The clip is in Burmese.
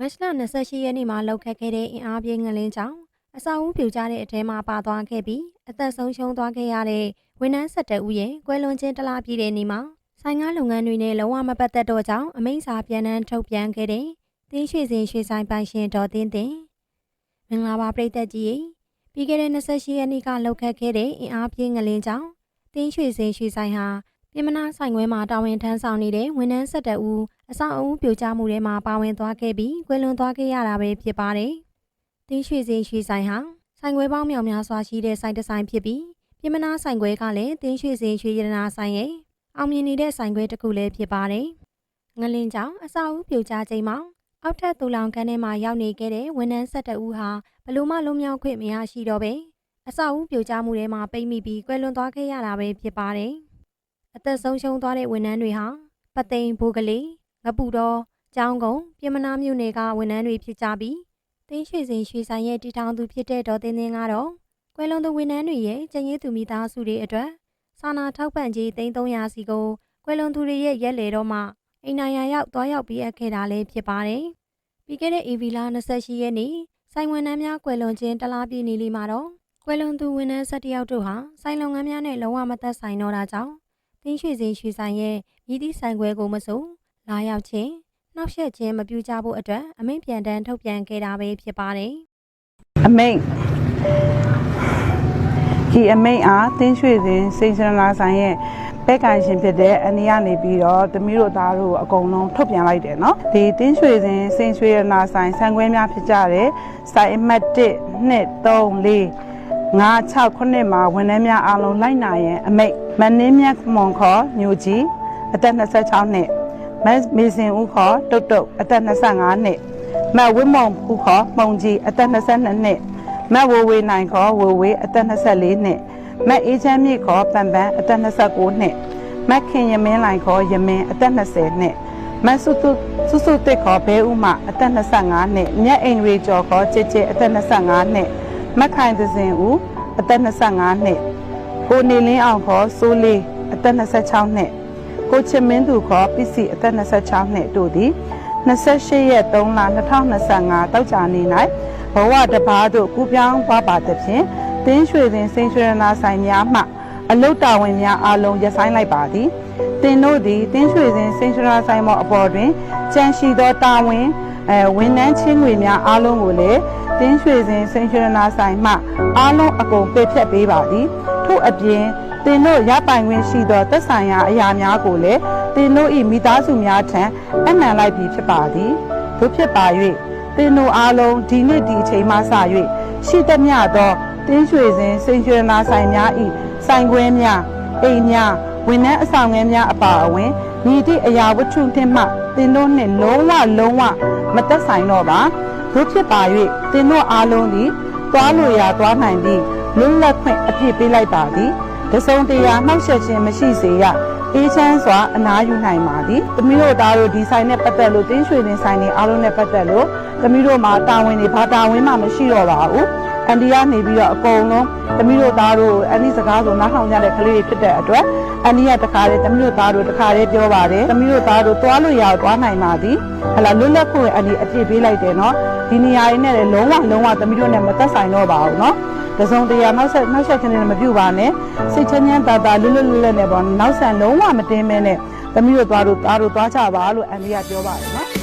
မတ်လ28ရက်နေ့မှာလောက်ခတ်ခဲ့တဲ့အင်အားပြင်းငလင်းကြောင့်အဆောက်အဦပြိုကျတဲ့အထဲမှာပါသွားခဲ့ပြီးအသက်ဆုံးရှုံးသွားခဲ့ရတဲ့ဝန်ထမ်း12ဦးရဲ့ကွယ်လွန်ခြင်းတစ်လပြည့်တဲ့နေ့မှာဆိုင်ကားလုပ်ငန်းတွေနဲ့လုံးဝမပတ်သက်တော့ကြောင်းအမိန့်စာပြန်နှန်းထုတ်ပြန်ခဲ့တဲ့တင်းရွှေစင်ရွှေဆိုင်ပိုင်ရှင်ဒေါ်တင်းတင်မင်္ဂလာပါပရိသတ်ကြီးရေပြီးခဲ့တဲ့28ရက်နေ့ကလောက်ခတ်ခဲ့တဲ့အင်အားပြင်းငလင်းကြောင့်တင်းရွှေစင်ရွှေဆိုင်ဟာ ပြည်မနာဆိုင်ခွဲမှာတာဝန်ထမ်းဆောင်နေတဲ့ဝန်ထမ်း12ဦးအဆောက်အဦပြိုကျမှုထဲမှာပါဝင်သွားခဲ့ပြီးကွယ်လွန်သွားခဲ့ရတာပဲဖြစ်ပါတယ်။တင်းရွှေစင်ရွှေဆိုင်ဟာဆိုင်ခွဲပေါင်းမြောင်များစွာရှိတဲ့ဆိုင်တစ်ဆိုင်ဖြစ်ပြီးပြည်မနာဆိုင်ခွဲကလည်းတင်းရွှေစင်ရွှေရတနာဆိုင်ရဲ့အောင်မြင်နေတဲ့ဆိုင်ခွဲတစ်ခုလည်းဖြစ်ပါတယ်။ငလင်းကြောင့်အဆောက်အဦပြိုကျချိန်မှာအောက်ထပ်တူလောင်ခန်းထဲမှာရောက်နေခဲ့တဲ့ဝန်ထမ်း12ဦးဟာဘလို့မှလုံးမြောက်ခွင့်မရရှိတော့ပဲအဆောက်အဦပြိုကျမှုထဲမှာပိတ်မိပြီးကွယ်လွန်သွားခဲ့ရတာပဲဖြစ်ပါတယ်။ အသက်ဆုံးရှုံးသွားတဲ့ဝန်ထမ်းတွေဟာပသိမ်ဘိုးကလေးငပူတော်ကျောင်းကုန်းပြင်မနာမြို့နယ်ကဝန်ထမ်းတွေဖြစ်ကြပြီးတင်းရွှေစင်ရွှေဆိုင်ရဲ့တီထောင်သူဖြစ်တဲ့ဒေါ်တင်းတင်းကတော့ကွယ်လွန်သူဝန်ထမ်းတွေရဲ့ကျန်းရည်သူမိသားစုတွေအတွက်စာနာထောက်ပံ့ကြေး300စီကိုကွယ်လွန်သူတွေရဲ့ရက်လေတော့မှအိမ်နိုင်ရရောက်သွားရောက်ပြီးအပ်ခဲ့တာလည်းဖြစ်ပါတယ်။ပြီးခဲ့တဲ့ EV လာ28ရက်နေ့ဆိုင်ဝန်ထမ်းများကွယ်လွန်ခြင်းတလားပြည့်နေ့လေးမှာတော့ကွယ်လွန်သူဝန်ထမ်း17ယောက်တို့ဟာဆိုင်လုပ်ငန်းများနဲ့လုံးဝမသက်ဆိုင်တော့တာကြောင့် တင်းရွှေစင်ရွှေဆိုင်ရဲ့မြည်သည့်ဆိုင်ခွဲကိုမဆိုလာရောက်ခြင်းနှောက်ယှက်ခြင်းမပြုကြဖို့အတွက်အမိန့်ပြန်တမ်းထုတ်ပြန်ခဲ့တာပဲဖြစ်ပါတယ်အမိတ်ဒီအမိတ်အားတင်းရွှေစင်စိန်စရလာဆိုင်ရဲ့ဘက်ကန်ရှင်ဖြစ်တဲ့အနီကနေပြီးတော့သမီးတို့သားတို့အကုန်လုံးထုတ်ပြန်လိုက်တယ်နော်ဒီတင်းရွှေစင်စိန်ရွှေရနာဆိုင်ဆံခွဲများဖြစ်ကြတယ်ဆိုင်အမှတ်1 2 3 4 5 6 9မှာဝန်ထမ်းများအားလုံးလိုက်နာရင်အမိတ်မနှင်းမြတ်မွန်ခေါ်ညိုကြီးအသက်26နှစ်မက်မေစင်ဦးခေါ်တုတ်တုတ်အသက်25နှစ်မတ်ဝင်းမောင်ဖူခေါ်မှုံကြီးအသက်22နှစ်မတ်ဝဝေနိုင်ခေါ်ဝဝေအသက်24နှစ်မတ်အေးချမ်းမြင့်ခေါ်ပန်ပန်အသက်29နှစ်မတ်ခင်ယမင်းလိုင်ခေါ်ယမင်းအသက်20နှစ်မတ်စုစုစုစုတစ်ခေါ်ဘဲဥမအသက်25နှစ်မြတ်အိမ်ရီကျော်ခေါ်ချစ်ချစ်အသက်25နှစ် မတ်ခိုင်သစင်ဦးအသက်25နှစ်ကိုနေလင်းအောင်ခေါ်စိုးလေးအသက်26နှစ်ကိုချစ်မင်းသူခေါ်ပစ္စည်းအသက်26နှစ်တို့သည်28ရက်3လ2025တောက်ကြနေ၌ဘဝတပါးတို့ကူပြောင်းသွားပါသဖြင့်တင်းရွှေစင်စိန်ရွှေရနာဆိုင်များမှအလုတ်တာဝန်များအားလုံးရပ်ဆိုင်းလိုက်ပါသည်တင်တို့သည်တင်းရွှေစင်စိန်ရွှေရနာဆိုင်မောအပေါ်တွင်ကြန့်ရှိသောတာဝန် အဲဝန်နှန်းချင်းငွေများအားလုံးကိုလည်းတင်းရွှေစင်စိန်ရွှေရနာဆိုင်မှအားလုံးအကုန်ပယ်ဖြတ်ပေးပါသည်ထို့အပြင်တင်တို့ရပိုင်ခွင့်ရှိသောသက်ဆိုင်ရာအရာများကိုလည်းတင်တို့၏မိသားစုများထံအနံလိုက်ပြီးဖြစ်ပါသည်တို့ဖြစ်ပါ၍တင်တို့အားလုံးဒီနေ့ဒီအချိန်မှစ၍ရှိသမျှသောတင်းရွှေစင်စိန်ရွှေနာဆိုင်များ၏ဆိုင်ခွဲများအိမ်များဝန်ထမ်းအဆောင်ငယ်များအပါအဝင်ညီသည့်အရာဝတ္ထုထင်မှတင်တို့နှင့်လုံးဝလုံးဝ မသက်ဆိုင်တော့ပါတို့ဖြစ်ပါ၍တင်တို့အားလုံးသည်သွားလို့ရသွားနိုင်ပြီးလွတ်လပ်ခွင့်အပြည့်ပေးလိုက်ပါသည်တစုံတရာနှောက်ယှက်ခြင်းမရှိစေရအေးချမ်းစွာအနားယူနိုင်ပါသည်။သမီးတို့သားတို့ဒီဆိုင်နဲ့ပတ်သက်လို့တင်းရွှေတင်ဆိုင်တွေအားလုံးနဲ့ပတ်သက်လို့သမီးတို့မှာတာဝန်တွေဘာတာဝန်မှမရှိတော့ပါဘူး။ အန်ဒီကနေပြီးတော့အကုန်လုံးသမီးတို့သားတို့အန်ဒီစကားဆိုနားထောင်ကြတဲ့ကလေးတွေဖြစ်တဲ့အတွက်အန်ဒီကတခါတည်းသမီးတို့သားတို့တခါတည်းပြောပါတယ်။သမီးတို့သားတို့သွားလို့ရအောင်သွားနိုင်ပါသည်။ဟလာလွတ်လပ်ခွင့်အန်ဒီအပြည့်ပေးလိုက်တယ်နော်။ဒီနေရာရင်းနဲ့လည်းလုံးဝလုံးဝသမီးတို့နဲ့မသက်ဆိုင်တော့ပါဘူးနော်။တစုံတရာနောက်ဆက်နောက်ဆက်ခင်းနေမပြုတ်ပါနဲ့စိတ်ချမ်းချမ်းသာသာလွတ်လွတ်လပ်လပ်နဲ့ပေါ့နောက်ဆန်လုံးဝမတင်းမဲနဲ့သမီးတို့သွားတို့သားတို့သွားကြပါလို့အန်ဒီကပြောပါတယ်နော်